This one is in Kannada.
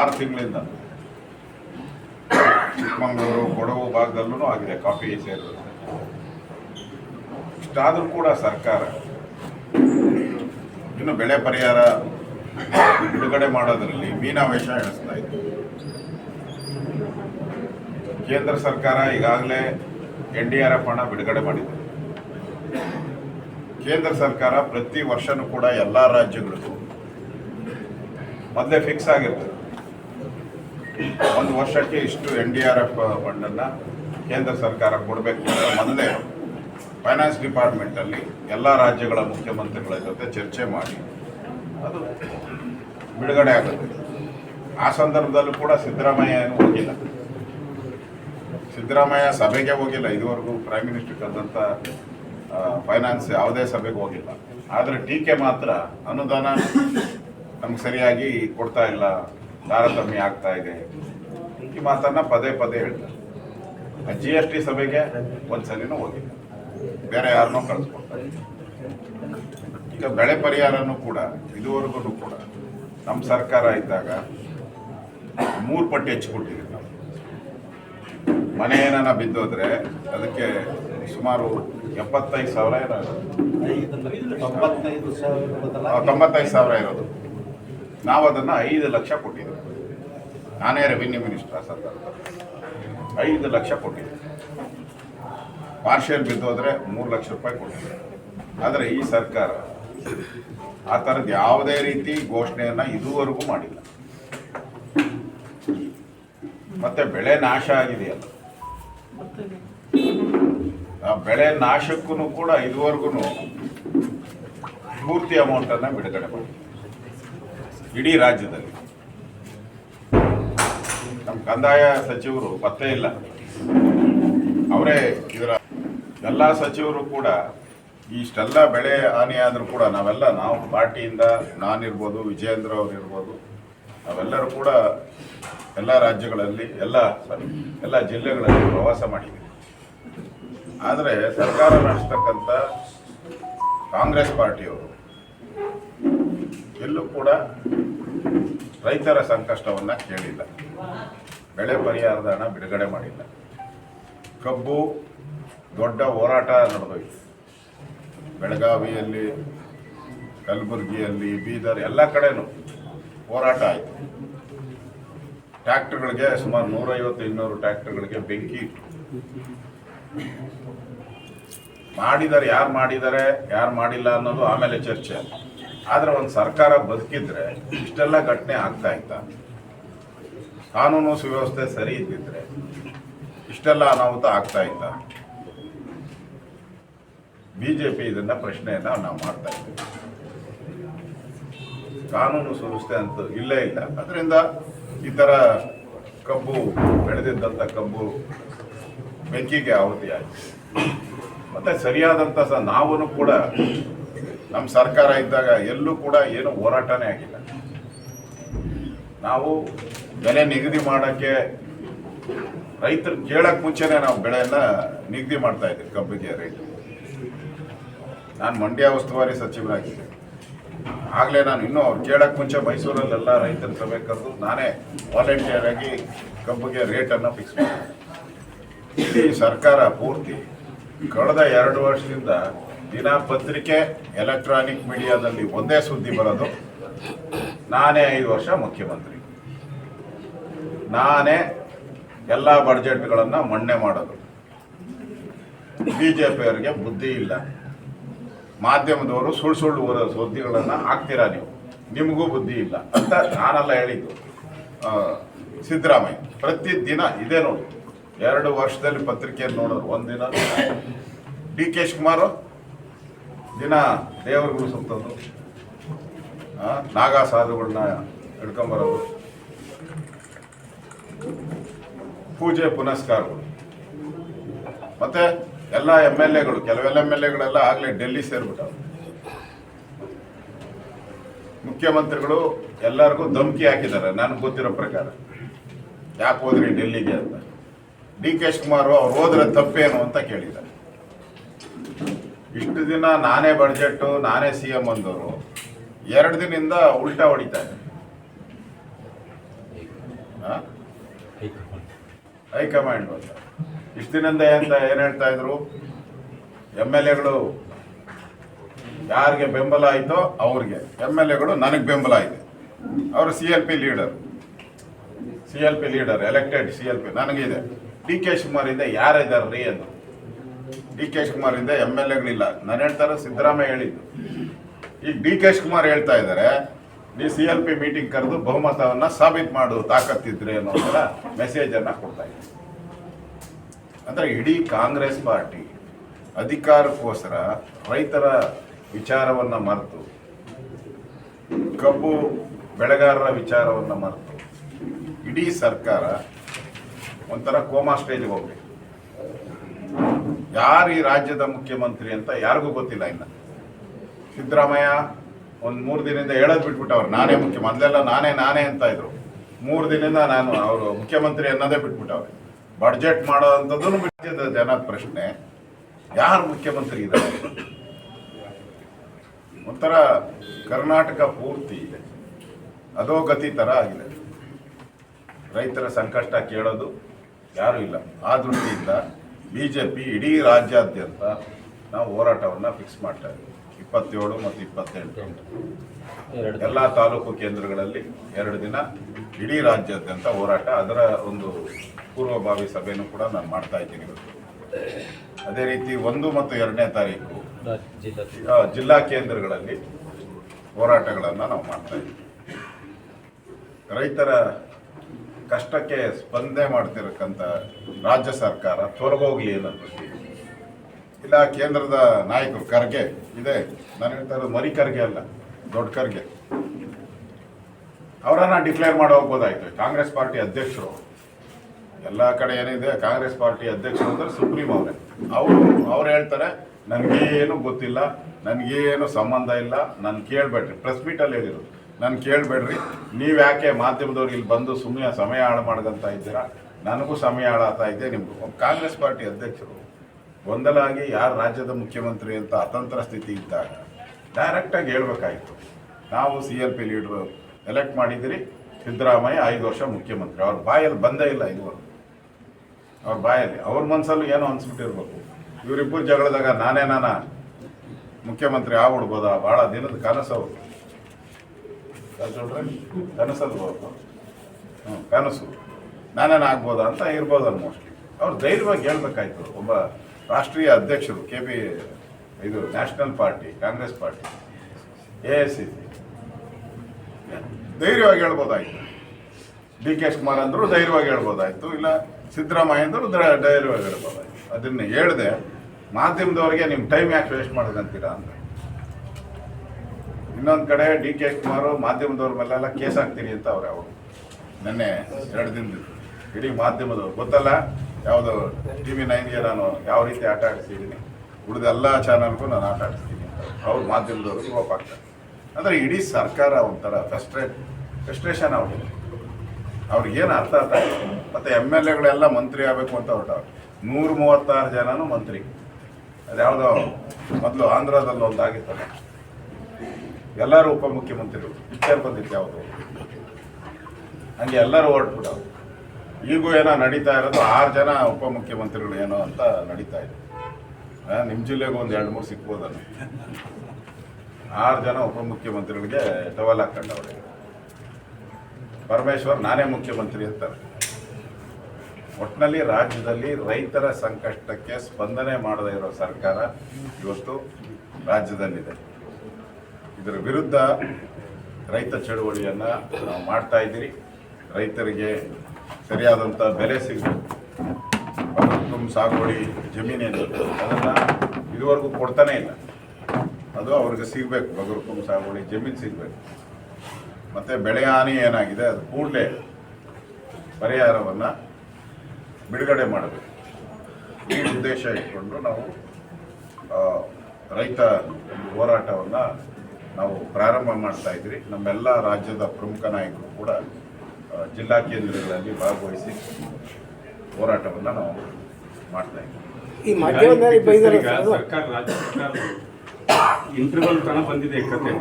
ಆರು ತಿಂಗಳಿಂದ. ಚಿಕ್ಕಮಗಳೂರು, ಕೊಡಗು ಭಾಗದಲ್ಲೂ ಆಗಿದೆ, ಕಾಫಿ ಸೇರಿದಂತೆ ಇಷ್ಟಾದರೂ ಕೂಡ ಸರ್ಕಾರ ಇನ್ನು ಬೆಳೆ ಪರಿಹಾರ ಬಿಡುಗಡೆ ಮಾಡೋದರಲ್ಲಿ ಮೀನಾವೇಶ ಎಣಿಸ್ತಾ ಇತ್ತು. ಕೇಂದ್ರ ಸರ್ಕಾರ ಈಗಾಗಲೇ ಎನ್ ಡಿ ಆರ್ ಎಫ್ ಹಣ ಬಿಡುಗಡೆ ಮಾಡಿದೆ. ಕೇಂದ್ರ ಸರ್ಕಾರ ಪ್ರತಿ ವರ್ಷನೂ ಕೂಡ ಎಲ್ಲ ರಾಜ್ಯಗಳಿಗೂ ಮೊದಲೇ ಫಿಕ್ಸ್ ಆಗಿರ್ತದೆ. ಒಂದು ವರ್ಷಕ್ಕೆ ಇಷ್ಟು ಎನ್ ಡಿ ಆರ್ ಎಫ್ ಫಂಡನ್ನು ಕೇಂದ್ರ ಸರ್ಕಾರ ಕೊಡಬೇಕು ಅಂತ ಮೊದಲೇ ಫೈನಾನ್ಸ್ ಡಿಪಾರ್ಟ್ಮೆಂಟಲ್ಲಿ ಎಲ್ಲ ರಾಜ್ಯಗಳ ಮುಖ್ಯಮಂತ್ರಿಗಳ ಜೊತೆ ಚರ್ಚೆ ಮಾಡಿ ಅದು ಬಿಡುಗಡೆ ಆಗುತ್ತೆ. ಆ ಸಂದರ್ಭದಲ್ಲೂ ಕೂಡ ಸಿದ್ದರಾಮಯ್ಯ ಏನು ಹೋಗಿಲ್ಲ. ಸಿದ್ದರಾಮಯ್ಯ ಸಭೆಗೆ ಹೋಗಿಲ್ಲ. ಇದುವರೆಗೂ ಪ್ರೈಮ್ ಮಿನಿಸ್ಟರ್ ಕರೆದಂಥ ಫೈನಾನ್ಸ್ ಯಾವುದೇ ಸಭೆಗೆ ಹೋಗಿಲ್ಲ. ಆದರೆ ಟೀಕೆ ಮಾತ್ರ ಅನುದಾನ ನಮ್ಗೆ ಸರಿಯಾಗಿ ಕೊಡ್ತಾ ಇಲ್ಲ. ತಾರತಮ್ಯ ಆಗ್ತಾ ಇದೆ. ಈ ಮಾತನ್ನ ಪದೇ ಪದೇ ಹೇಳ್ತಾರೆ. ಜಿ ಎಸ್ ಟಿ ಸಭೆಗೆ ಒಂದ್ಸಲಿನೂ ಹೋಗಿಲ್ಲ. ಬೇರೆ ಯಾರನ್ನೂ ಕಳಿಸ್ಕೊಡ್ತಾರೆ. ಈಗ ಬೆಳೆ ಪರಿಹಾರನೂ ಕೂಡ ಇದುವರೆಗೂ ಕೂಡ ನಮ್ಮ ಸರ್ಕಾರ ಇದ್ದಾಗ ಮೂರು ಪಟ್ಟು ಹೆಚ್ಚಿಕೊಟ್ಟಿದ್ದೀವಿ ನಾವು. ಮನೆ ಏನಾನ ಬಿದ್ದೋದ್ರೆ ಅದಕ್ಕೆ ಸುಮಾರು ಎಪ್ಪತ್ತೈದು ಸಾವಿರ ಏನೋ ಇರೋದು. ತೊಂಬತ್ತೈದು ಸಾವಿರ ಇರೋದು. ನಾವು ಅದನ್ನು ಐದು ಲಕ್ಷ ಕೊಟ್ಟಿದ್ದೇವೆ. ನಾನೇ ರೆವಿನ್ಯೂ ಮಿನಿಸ್ಟರ್ ಆ ಐದು ಲಕ್ಷ ಕೊಟ್ಟಿದ್ದೆ ಪಾರ್ಷಿಯಲ್ ಬಿದ್ದೋದ್ರೆ ಮೂರು ಲಕ್ಷ ರೂಪಾಯಿ ಕೊಟ್ಟಿದೆ ಆದರೆ ಈ ಸರ್ಕಾರ ಆ ಥರದ್ದು ಯಾವುದೇ ರೀತಿ ಘೋಷಣೆಯನ್ನು ಇದುವರೆಗೂ ಮಾಡಿಲ್ಲ. ಮತ್ತೆ ಬೆಳೆ ನಾಶ ಆಗಿದೆಯಲ್ಲ. ಆ ಬೆಳೆ ನಾಶಕ್ಕೂ ಕೂಡ ಇದುವರೆಗೂ ಪೂರ್ತಿ ಅಮೌಂಟನ್ನು ಬಿಡುಗಡೆ ಮಾಡಿ ಇಡೀ ರಾಜ್ಯದಲ್ಲಿ. ನಮ್ಮ ಕಂದಾಯ ಸಚಿವರು ಪತ್ತೆ ಇಲ್ಲ. ಅವರೇ ಇದರ ಎಲ್ಲ ಸಚಿವರು ಕೂಡ ಇಷ್ಟೆಲ್ಲ ಬೆಳೆ ಹಾನಿಯಾದರೂ ಕೂಡ ನಾವೆಲ್ಲ ನಾವು ಪಾರ್ಟಿಯಿಂದ ನಾನಿರ್ಬೋದು, ವಿಜಯೇಂದ್ರ ಅವ್ರು ಇರ್ಬೋದು ನಾವೆಲ್ಲರೂ ಕೂಡ ಎಲ್ಲ ರಾಜ್ಯಗಳಲ್ಲಿ, ಎಲ್ಲ ಎಲ್ಲ ಜಿಲ್ಲೆಗಳಲ್ಲಿ ಪ್ರವಾಸ ಮಾಡಿದ್ದೀವಿ ಆದರೆ ಸರ್ಕಾರ ನಡೆಸ್ತಕ್ಕಂಥ ಕಾಂಗ್ರೆಸ್ ಪಾರ್ಟಿಯವರು ಎಲ್ಲೂ ಕೂಡ ರೈತರ ಸಂಕಷ್ಟವನ್ನು ಕೇಳಿಲ್ಲ. ಬೆಳೆ ಪರಿಹಾರದ ಹಣ ಬಿಡುಗಡೆ ಮಾಡಿಲ್ಲ. ಕಬ್ಬು ದೊಡ್ಡ ಹೋರಾಟ ನಡೆದೋಯ್ತು. ಬೆಳಗಾವಿಯಲ್ಲಿ, ಕಲಬುರಗಿಯಲ್ಲಿ, ಬೀದರ್ ಎಲ್ಲ ಕಡೆನೂ ಹೋರಾಟ ಆಯಿತು. ಟ್ರ್ಯಾಕ್ಟರ್ಗಳಿಗೆ ಸುಮಾರು ನೂರೈವತ್ತು, ಇನ್ನೂರು ಟ್ರ್ಯಾಕ್ಟರ್ಗಳಿಗೆ ಬೆಂಕಿ ಇಟ್ಟು ಮಾಡಿದರೆ ಯಾರು ಮಾಡಿದ್ದಾರೆ ಯಾರು ಮಾಡಿಲ್ಲ ಅನ್ನೋದು ಆಮೇಲೆ ಚರ್ಚೆ. ಆದರೆ ಒಂದು ಸರ್ಕಾರ ಬದುಕಿದ್ರೆ ಇಷ್ಟೆಲ್ಲ ಘಟನೆ ಆಗ್ತಾ ಇತ್ತ? ಕಾನೂನು ಸುವ್ಯವಸ್ಥೆ ಸರಿ ಇದ್ದಿದ್ರೆ ಇಷ್ಟೆಲ್ಲ ಅನಾಹುತ ಆಗ್ತಾ ಇತ್ತ? ಬಿಜೆಪಿ ಇದನ್ನ ಪ್ರಶ್ನೆಯನ್ನ ನಾವು ಮಾಡ್ತಾ ಇದ್ದೀವಿ. ಕಾನೂನು ಸುವ್ಯವಸ್ಥೆ ಅಂತ ಇಲ್ಲೇ ಇಲ್ಲ. ಅದರಿಂದ ಈ ಥರ ಕಬ್ಬು ಬೆಳೆದಿದ್ದಂಥ ಕಬ್ಬು ಬೆಂಕಿಗೆ ಆಹುತಿ ಮತ್ತು ಮತ್ತೆ ಸರಿಯಾದಂಥ ಸಹ ನಾವೂ ಕೂಡ ನಮ್ಮ ಸರ್ಕಾರ ಇದ್ದಾಗ ಎಲ್ಲೂ ಕೂಡ ಏನು ಹೋರಾಟನೇ ಆಗಿಲ್ಲ. ನಾವು ಬೆಲೆ ನಿಗದಿ ಮಾಡೋಕ್ಕೆ ರೈತರು ಕೇಳಕ್ಕೆ ಮುಂಚೆನೇ ನಾವು ಬೆಳೆಯನ್ನ ನಿಗದಿ ಮಾಡ್ತಾ ಇದ್ದೀವಿ, ಕಬ್ಬಿಗೆ ರೇಟ್. ನಾನು ಮಂಡ್ಯ ಉಸ್ತುವಾರಿ ಸಚಿವರಾಗಿದ್ದೆ. ಆಗಲೇ ನಾನು ಇನ್ನೂ ಅವ್ರು ಕೇಳಕ್ಕೆ ಮುಂಚೆ ಮೈಸೂರಲ್ಲೆಲ್ಲ ರೈತರ ಸಭೆ ಕರೆದು ನಾನೇ ವಾಲಂಟಿಯರ್ ಆಗಿ ಕಬ್ಬಿಗೆ ರೇಟನ್ನು ಫಿಕ್ಸ್ ಮಾಡಿದೆ. ಈ ಸರ್ಕಾರ ಪೂರ್ತಿ ಕಳೆದ ಎರಡು ವರ್ಷದಿಂದ ದಿನಪತ್ರಿಕೆ ಎಲೆಕ್ಟ್ರಾನಿಕ್ ಮೀಡಿಯಾದಲ್ಲಿ ಒಂದೇ ಸುದ್ದಿ ಬರೋದು. ನಾನೇ ಐದು ವರ್ಷ ಮುಖ್ಯಮಂತ್ರಿ. ನಾನೇ ಎಲ್ಲ ಬಡ್ಜೆಟ್ಗಳನ್ನು ಮಣ್ಣೆ ಮಾಡೋದು. ಬಿ ಜೆ ಪಿಯವರಿಗೆ ಬುದ್ಧಿ ಇಲ್ಲ. ಮಾಧ್ಯಮದವರು ಸುಳ್ಳು ಸುಳ್ಳು ಓದೋ ಸುದ್ದಿಗಳನ್ನು ಹಾಕ್ತೀರಾ ನೀವು? ನಿಮಗೂ ಬುದ್ಧಿ ಇಲ್ಲ ಅಂತ ನಾನೆಲ್ಲ ಹೇಳಿದ್ದು. ಸಿದ್ದರಾಮಯ್ಯ. ಪ್ರತಿ ದಿನ ಇದೇ ನೋಡಿ. ಎರಡು ವರ್ಷದಲ್ಲಿ ಪತ್ರಿಕೆಯನ್ನು ನೋಡೋರು. ಒಂದಿನ. ಡಿ ಕೆ ಶಿವಕುಮಾರ್ ದಿನ ದೇವರುಗಳು ಸುತ್ತೋದು ನಾಗಾ ಸಾಧುಗಳನ್ನ ಹಿಡ್ಕೊಂಬರೋದು ಪೂಜೆ, ಪುನಸ್ಕಾರಗಳು. ಮತ್ತೆ ಎಲ್ಲ ಎಂ ಎಲ್ ಎಗಳು, ಕೆಲವೆಲ್ಲ ಎಂ ಎಲ್ ಎಗಳೆಲ್ಲ ಆಗಲೇ ಡೆಲ್ಲಿ ಸೇರ್ಬಿಟ್ಟವು. ಮುಖ್ಯಮಂತ್ರಿಗಳು ಎಲ್ಲರಿಗೂ ಧಮಕಿ ಹಾಕಿದ್ದಾರೆ, ನನಗೆ ಗೊತ್ತಿರೋ ಪ್ರಕಾರ. ಯಾಕೆ ಹೋದ್ರಿ ಡೆಲ್ಲಿಗೆ ಅಂತ. ಡಿ ಕೆ ಶಿವಕುಮಾರ್ ಅವ್ರು ಹೋದ್ರೆ ತಪ್ಪೇನು ಅಂತ ಕೇಳಿದ್ದಾರೆ. ಇಷ್ಟು ದಿನ ನಾನೇ ಬಡ್ಜೆಟ್ಟು ನಾನೇ ಸಿ ಎಂ ಅಂದವರು ಎರಡು ದಿನದಿಂದ ಉಲ್ಟಾ ಹೊಡಿತಾ ಇದೆ? ಹೈಕಮಾಂಡ್ ಅಂತ ಇಷ್ಟು ದಿನದಿಂದ ಅಂತ ಏನು ಹೇಳ್ತಾ ಇದ್ರು? ಎಂ ಎಲ್ ಎಗಳು ಯಾರಿಗೆ ಬೆಂಬಲ ಆಯಿತೋ ಅವ್ರಿಗೆ. ಎಂ ಎಲ್ ಎಗಳು ನನಗೆ ಬೆಂಬಲ ಇದೆ ಅವರು C L P leader C L P leader elected C L P ನನಗಿದೆ. ಡಿ ಕೆ ಶಿವಕುಮಾರಿಂದ ಯಾರಿದ್ದಾರೆ ರೀ ಅಂದ್ರು. ಡಿ ಕೆ ಹಿಂದೆ ಎಂ ಎಲ್ ಎಗಳಿಲ್ಲ ನಾನು ಹೇಳ್ತಾರೆ ಸಿದ್ದರಾಮಯ್ಯ ಹೇಳಿದ್ದು. ಈಗ ಡಿ ಕೆಶ್ ಕುಮಾರ್ ಹೇಳ್ತಾ ಇದ್ದಾರೆ, ನೀ ಸಿ ಎಲ್ ಪಿ ಮೀಟಿಂಗ್ ಕರೆದು ಬಹುಮತವನ್ನ ಸಾಬೀತು ಮಾಡು, ತಾಕತ್ತಿದ್ರೆ ಅನ್ನೋ ಥರ ಮೆಸೇಜ್ ಅನ್ನ ಕೊಡ್ತಾ ಇದ್ದಾರೆ. ಅಂದ್ರೆ ಇಡೀ ಕಾಂಗ್ರೆಸ್ ಪಾರ್ಟಿ ಅಧಿಕಾರಕ್ಕೋಸ್ಕರ ರೈತರ ವಿಚಾರವನ್ನ ಮರೆತು, ಕಬ್ಬು ಬೆಳೆಗಾರರ ವಿಚಾರವನ್ನ ಮರೆತು, ಇಡೀ ಸರ್ಕಾರ ಒಂಥರ ಕೋಮಾ ಸ್ಟೇಜ್ಗೆ ಹೋಗ್ಬೇಕು ಯಾರು ಈ ರಾಜ್ಯದ ಮುಖ್ಯಮಂತ್ರಿ ಅಂತ ಯಾರಿಗೂ ಗೊತ್ತಿಲ್ಲ ಇನ್ನ. ಸಿದ್ದರಾಮಯ್ಯ ಒಂದು ಮೂರು ದಿನದಿಂದ ಹೇಳೋದು ಬಿಟ್ಬಿಟ್ಟವ್ರು ನಾನೇ ಮುಖ್ಯ, ಮೊದಲೆಲ್ಲ ನಾನೇ ನಾನೇ ಅಂತ ಇದ್ರು. ಮೂರು ದಿನದಿಂದ ನಾನು ಅವರು ಮುಖ್ಯಮಂತ್ರಿ ಅನ್ನೋದೇ ಬಿಟ್ಬಿಟ್ಟವ್ರೆ. ಬಡ್ಜೆಟ್ ಮಾಡೋ ರಾಜ್ಯದ ಜನದ ಪ್ರಶ್ನೆ. ಯಾರು ಮುಖ್ಯಮಂತ್ರಿ ಇದ್ದಾರೆ ಒಂಥರ ಕರ್ನಾಟಕ ಪೂರ್ತಿ ಇದೆ. ಅಧೋಗತಿ ಥರ ಆಗಿದೆ. ರೈತರ ಸಂಕಷ್ಟ ಕೇಳೋದು ಯಾರೂ ಇಲ್ಲ. ಆ ದೃಷ್ಟಿಯಿಂದ ಬಿ ಜೆ ಪಿ ಇಡೀ ರಾಜ್ಯಾದ್ಯಂತ ನಾವು ಹೋರಾಟವನ್ನು ಫಿಕ್ಸ್ ಮಾಡ್ತಾ ಇದ್ದೀವಿ. ಇಪ್ಪತ್ತೇಳು ಮತ್ತು ಇಪ್ಪತ್ತೆಂಟು. ಎಲ್ಲ ತಾಲೂಕು ಕೇಂದ್ರಗಳಲ್ಲಿ ಎರಡು ದಿನ ಇಡೀ ರಾಜ್ಯಾದ್ಯಂತ ಹೋರಾಟ. ಅದರ ಒಂದು ಪೂರ್ವಭಾವಿ ಸಭೆಯನ್ನು ಕೂಡ ನಾನು ಮಾಡ್ತಾ ಇದ್ದೀನಿ ಇವತ್ತು. ಅದೇ ರೀತಿ ಒಂದು ಮತ್ತು ಎರಡನೇ ತಾರೀಕು ಜಿಲ್ಲಾ ಕೇಂದ್ರಗಳಲ್ಲಿ ಹೋರಾಟಗಳನ್ನು ನಾವು ಮಾಡ್ತಾ ಇದ್ದೀವಿ. ರೈತರ ಕಷ್ಟಕ್ಕೆ ಸ್ಪಂದನೆ ಮಾಡ್ತಿರಕ್ಕಂಥ ರಾಜ್ಯ ಸರ್ಕಾರ ತೊಲಗೋಗ್ಲಿ ಅನ್ನೋದು ಇಲ್ಲ, ಕೇಂದ್ರದ ನಾಯಕರು ಖರ್ಗೆ ಇದೆ. ನಾನು ಹೇಳ್ತಾ ಇರೋದು ಮರಿ ಖರ್ಗೆ ಅಲ್ಲ, ದೊಡ್ಡ ಖರ್ಗೆ. ಅವರನ್ನ ಡಿಕ್ಲೇರ್ ಮಾಡಿ ಹೋಗ್ಬೋದಾಯ್ತು. ಕಾಂಗ್ರೆಸ್ ಪಾರ್ಟಿ ಅಧ್ಯಕ್ಷರು. ಎಲ್ಲ ಕಡೆ ಏನಿದೆ, ಕಾಂಗ್ರೆಸ್ ಪಾರ್ಟಿ ಅಧ್ಯಕ್ಷರು ಅಂದ್ರೆ ಸುಪ್ರೀಂ ಅವರೇ. ಅವರು, ಅವ್ರು ಹೇಳ್ತಾರೆ, ನನಗೇನು ಗೊತ್ತಿಲ್ಲ, ನನಗೇನು ಸಂಬಂಧ ಇಲ್ಲ, ನಾನು ಕೇಳಬೇಡ್ರಿ ಪ್ರೆಸ್ ಮೀಟಲ್ಲಿ ಹೇಳಿದ್ರು ನಾನು ಕೇಳಬೇಡ್ರಿ. ನೀವು ಯಾಕೆ ಮಾಧ್ಯಮದವ್ರು ಇಲ್ಲಿ ಬಂದು ಸುಮ್ಮನೆ ಸಮಯ ಹಾಳು ಮಾಡ್ಕೊಂತ ಇದ್ದೀರಾ? ನನಗೂ ಸಮಯ ಹಾಳಾಗ್ತಾ ಇದೆ. ನಿಮಗೂ ಕಾಂಗ್ರೆಸ್ ಪಾರ್ಟಿ ಅಧ್ಯಕ್ಷರು. ಗೊಂದಲ ಆಗಿ ಯಾರು ರಾಜ್ಯದ ಮುಖ್ಯಮಂತ್ರಿ ಅಂತ ಅತಂತ್ರ ಸ್ಥಿತಿ ಇದ್ದಾಗ ಡೈರೆಕ್ಟಾಗಿ ಹೇಳ್ಬೇಕಾಯ್ತು. ನಾವು C L P leader elect ಮಾಡಿದಿರಿ ಸಿದ್ದರಾಮಯ್ಯ ಐದು ವರ್ಷ ಮುಖ್ಯಮಂತ್ರಿ. ಅವ್ರ ಬಾಯಲ್ಲಿ ಬಂದೇ ಇಲ್ಲ ಇದುವರೆಗೂ. ಅವ್ರ ಬಾಯಲ್ಲಿ. ಅವ್ರ ಮನಸ್ಸಲ್ಲೂ ಏನೋ ಅನ್ಸ್ಬಿಟ್ಟಿರ್ಬೇಕು. ಇವರಿಬ್ಬರು ಜಗಳದಾಗ ನಾನೇ ನಾನ ಮುಖ್ಯಮಂತ್ರಿ ಆಗ್ಬಿಡ್ಬೋದಾ? ಭಾಳ ದಿನದ ಕನಸು ಹೋಗ್ಬೋದು ಹ್ಞೂ ಕನಸು ನಾನೇನು ಆಗ್ಬೋದಾ ಅಂತ ಇರ್ಬೋದು ಮೋಸ್ಟ್ಲಿ ಅವ್ರು ಧೈರ್ಯವಾಗಿ ಹೇಳ್ಬೇಕಾಯ್ತು, ಒಬ್ಬ ರಾಷ್ಟ್ರೀಯ ಅಧ್ಯಕ್ಷರು ಕೆ ಪಿ ಇದು national party Congress party A S C ಧೈರ್ಯವಾಗಿ ಹೇಳ್ಬೋದಾಯ್ತು. ಡಿ ಕೆ ಶಿವಕುಮಾರ್ ಅಂದರು ಧೈರ್ಯವಾಗಿ ಹೇಳ್ಬೋದಾಯ್ತು, ಇಲ್ಲ ಸಿದ್ದರಾಮಯ್ಯ ಅಂದರು ಧೈರ್ಯವಾಗಿ ಹೇಳ್ಬೋದಾಯ್ತು. ಅದನ್ನು ಹೇಳಿದೆ, ಮಾಧ್ಯಮದವರಿಗೆ ನಿಮ್ಮ ಟೈಮ್ ಯಾಕೆ ವೇಸ್ಟ್ ಮಾಡೋದಂತೀರಾ ಅಂತ ಇನ್ನೊಂದು ಕಡೆ ಡಿ ಕೆ ಕುಮಾರ್ ಮಾಧ್ಯಮದವ್ರ ಮೇಲೆಲ್ಲ ಕೇಸ್ ಹಾಕ್ತೀನಿ ಅಂತ ಅವ್ರೆ ಅವರು. ನಿನ್ನೆ ಎರಡು ದಿನದ ಇಡೀ ಮಾಧ್ಯಮದವ್ರು. ಗೊತ್ತಲ್ಲ? ಯಾವುದು ಟಿ ವಿ ನೈನ್ಗೆ ನಾನು ಯಾವ ರೀತಿ ಆಟ ಆಡಿಸಿದ್ದೀನಿ ಉಳಿದ ಎಲ್ಲ ಚಾನಲ್ಗೂ ನಾನು ಆಟ ಆಡಿಸ್ತೀನಿ ಅಂತ. ಅವ್ರು ಕೋಪ ಆಗ್ತಾರೆ. ಅಂದರೆ ಇಡೀ ಸರ್ಕಾರ ಒಂಥರ ಫೆಸ್ಟ್ರೇಟ್ ಫ್ರಸ್ಟ್ರೇಷನ್ ಅವ್ರಿಗೆ. ಅವ್ರಿಗೇನು ಅರ್ಥ ಅರ್ಥ ಮತ್ತು ಎಂ ಎಲ್ ಎಗಳೆಲ್ಲ ಮಂತ್ರಿ ಆಗಬೇಕು ಅಂತ ಹೊರಟವ್ರು. ನೂರ ಮೂವತ್ತಾರು ಜನನೂ ಮಂತ್ರಿ. ಅದ್ಯಾವುದೋ ಮೊದಲು ಆಂಧ್ರದಲ್ಲಿ ಒಂದು ಆಗಿತ್ತಲ್ಲ ಎಲ್ಲರೂ ಉಪಮುಖ್ಯಮಂತ್ರಿಗಳು ಪಿಕ್ಚರ್ ಬಂದಿತ್ತು ಯಾವುದು? ಹಂಗೆ ಎಲ್ಲರೂ ಹೊರಟ್ಬಿಟ್ಟವ್ರು ಈಗೂ ಏನೋ ನಡೀತಾ ಇರೋದು, ಆರು ಜನ ಉಪಮುಖ್ಯಮಂತ್ರಿಗಳು ಏನೋ ಅಂತ ನಡೀತಾ ಇದೆ. ನಿಮ್ಮ ಜಿಲ್ಲೆಗೂ ಒಂದು ಎರಡು ಮೂರು ಸಿಕ್ಬೋದಲ್ಲ. ಆರು ಜನ ಉಪಮುಖ್ಯಮಂತ್ರಿಗಳಿಗೆ ಟವಲ್ ಹಾಕೊಂಡವ್ರೆ ಪರಮೇಶ್ವರ್ ನಾನೇ ಮುಖ್ಯಮಂತ್ರಿ ಅಂತಾರೆ. ಒಟ್ಟಿನಲ್ಲಿ ರಾಜ್ಯದಲ್ಲಿ ರೈತರ ಸಂಕಷ್ಟಕ್ಕೆ ಸ್ಪಂದನೆ ಮಾಡದೇ ಇರೋ ಸರ್ಕಾರ ಇವತ್ತು ರಾಜ್ಯದಲ್ಲಿದೆ. ಇದರ ವಿರುದ್ಧ ರೈತ ಚಳುವಳಿಯನ್ನು ನಾವು ಮಾಡ್ತಾ ಇದ್ದೀರಿ. ರೈತರಿಗೆ ಸರಿಯಾದಂಥ ಬೆಲೆ ಸಿಗಬೇಕು ಸಾಗುವಳಿ ಜಮೀನೇನು ಅದನ್ನು ಇದುವರೆಗೂ ಕೊಡ್ತಾನೆ ಇಲ್ಲ. ಅದು ಅವ್ರಿಗೆ ಸಿಗಬೇಕು ಬಗರುಕುಂ ಸಾಗುವಳಿ ಜಮೀನು ಸಿಗಬೇಕು. ಮತ್ತು ಬೆಳೆ ಹಾನಿ ಏನಾಗಿದೆ, ಅದು ಕೂಡಲೇ ಪರಿಹಾರವನ್ನು ಬಿಡುಗಡೆ ಮಾಡಬೇಕು. ಈ ಉದ್ದೇಶ ಇಟ್ಕೊಂಡು ನಾವು ರೈತ ಹೋರಾಟವನ್ನು ನಾವು ಪ್ರಾರಂಭ ಮಾಡ್ತಾ ಇದ್ರಿ ನಮ್ಮೆಲ್ಲ ರಾಜ್ಯದ ಪ್ರಮುಖ ನಾಯಕರು ಕೂಡ ಜಿಲ್ಲಾ ಕೇಂದ್ರಗಳಲ್ಲಿ ಭಾಗವಹಿಸಿ ಹೋರಾಟವನ್ನು ನಾವು ಮಾಡ್ತಾ ಇದ್ದೀವಿ ಈ ಸರ್ಕಾರ ರಾಜ್ಯ ಸರ್ಕಾರ ಇಂಟರ್ವಲ್ ತನ ಬಂದಿದೆ ಕತೆ